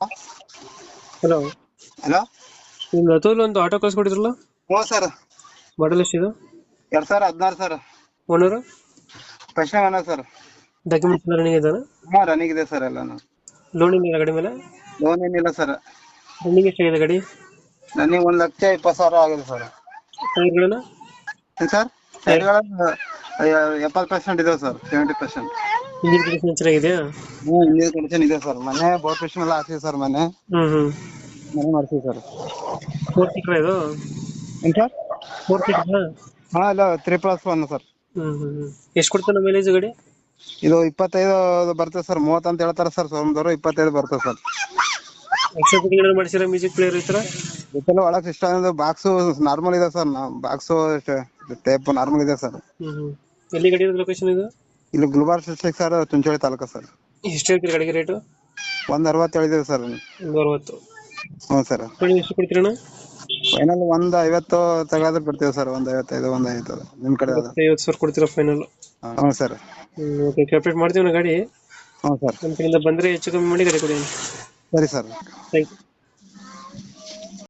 Hello hello ನಿಮ್ದು ಅತೂರ್ ಒಂದು auto ಕಳ್ಸ್ಕೊಟ್ಟಿದ್ರಲ್ಲ ಹ್ಞೂ ಸರ್. ಮಾಡಲ್ ಎಷ್ಟಿದೆ ಎರಡ್ ಸಾವಿರ ಹದಿನಾರು ಸರ್. ಒಣರು ಪ್ರಶ್ನೆ ಏನ ಸರ್. ಡಾಕ್ಯುಮೆಂಟ್ಸ್ ಎಲ್ಲ ರನ್ನಿಂಗ್ ಇದಾನೆ ಹಾಂ ರನ್ನಿಂಗ್ ಇದೆ ಸರ್ ಎಲ್ಲಾನು. ಲೋನ್ ಇಲ್ಲ ಗಾಡಿ ಮೇಲೆ? ಲೋನ್ ಏನಿಲ್ಲ ಸರ್. ರನ್ನಿಂಗ್ ಎಷ್ಟಾಗಿದೆ ಗಾಡಿ? ರನ್ನಿಂಗ್ ಒಂದ್ ಲಕ್ಷ ಇಪ್ಪತ್ತು ಸಾವಿರ ಆಗಿದೆ ಸರ್. ಟೈರ್ಗಳನ್ನ ಏನು ಸರ್? ಟೈರ್ಗಳ ಎಪ್ಪತ್ತು ಪರ್ಸೆಂಟ್ ಇದೆ sir seventy percent engine condition ಚೆನ್ನಾಗಿದೆಯಾ? ಹ್ಞೂ ಇಂಜಿನ್ ಕಂಡೀಷನ್ ಇದೆ ಸರ್ ಮನೆ ಬೋರ್ ಫಿಶಿಂಗ್ ಎಲ್ಲ ಹಾಕ್ತೀವಿ ಸರ್ ಮನೆ. ಹ್ಮ್ ಹ್ಮ್. ಮನೆ ಮಾಡ್ತೀವಿ ಸರ್ ಫೋರ್ ಸೀಟರ್ ಇದು? ಏನ್ ಸರ್ ಫೋರ್ ಸೀಟರ್ ಹಾ ಇಲ್ಲ ತ್ರೀ ಪ್ಲಸ್ ಒನ್ ಸರ್ ಹ್ಮ್ ಹ್ಮ್ ಹ್ಞೂ ಎಷ್ಟು ಕೊಡ್ತಾನೆ ಮೈಲೇಜ್ ಗಾಡಿ? ಇದು ಇಪ್ಪತ್ತೈದು ಬರ್ತದೆ ಸರ್ ಮೂವತ್ತು ಅಂತ ಹೇಳ್ತಾರೆ ಸರ್ ಸೋಮದವರು ಇಪ್ಪತ್ತೈದು ಬರ್ತದೆ ಸರ್ ಎಕ್ಸ್ಟ್ರಾ ಫಿಟ್ಟಿಂಗ್ ಮಾಡಿಸಿರ ಮ್ಯೂಸಿಕ್ ಪ್ಲೇಯರ್ ಈ ಥರ ಜೊತೆಲಿ ಒಳಗೆ ಸಿಸ್ಟಮ್ ಬಾಕ್ಸು ನಾರ್ಮಲ್ ಇದೆ ಸರ್ ಬಾಕ್ಸು ಟೇಪ್ ನಾರ್ಮಲ್ ಇದೆ ಸರ್ ಹ್ಮ್ ಎಲ್ಲಿ ಗಾಡಿ ಲೊಕೇಶನ್ ಇದು? ಇಲ್ಲಿ ಗುಲ್ಬಾರ್ ಡಿಸ್ಟ್ರಿಕ್ಟ್ ಸರ್ ತುಂಚೋಳಿ ತಾಲೂಕು ಸರ್ ಎಷ್ಟು ಹೇಳ್ತೀರಿ ಗಾಡಿಗೆ ರೇಟು ಒಂದ್ ಅರವತ್ತು ಹೇಳಿದೆ ಸರ್ ಒಂದು ಅರವತ್ತು. ಹ್ಞೂ ಸರ್ ಎಷ್ಟು ಕೊಡ್ತೀರಣ್ಣ ಫೈನಲ್ ಒಂದ್ ಐವತ್ತು ತಗಾದ್ರೆ ಬಿಡ್ತೀವಿ ಸರ್ ಒಂದ್ ಐವತ್ತೈದು ಒಂದ್ ಐವತ್ತು. ನಿಮ್ ಕಡೆ ಅದು ಐವತ್ತು ಸಾವಿರ ಕೊಡ್ತೀರಾ ಫೈನಲ್ ಹ್ಞೂ ಸರ್ ಓಕೆ ಕ್ಯಾಪ್ರೇಟ್ ಮಾಡ್ತೀವಿ ನಾ ಗಾಡಿ. ಹ್ಞೂ ಸರ್ ನಮ್ಮ ಕಡೆಯಿಂದ ಬಂದರೆ ಹೆಚ್ಚು ಕಮ್ಮಿ ಮಾಡಿ ಗಾಡಿ ಕೊಡಿ ಸರಿ ಸರ್ ಥ್ಯಾಂಕ್ ಯು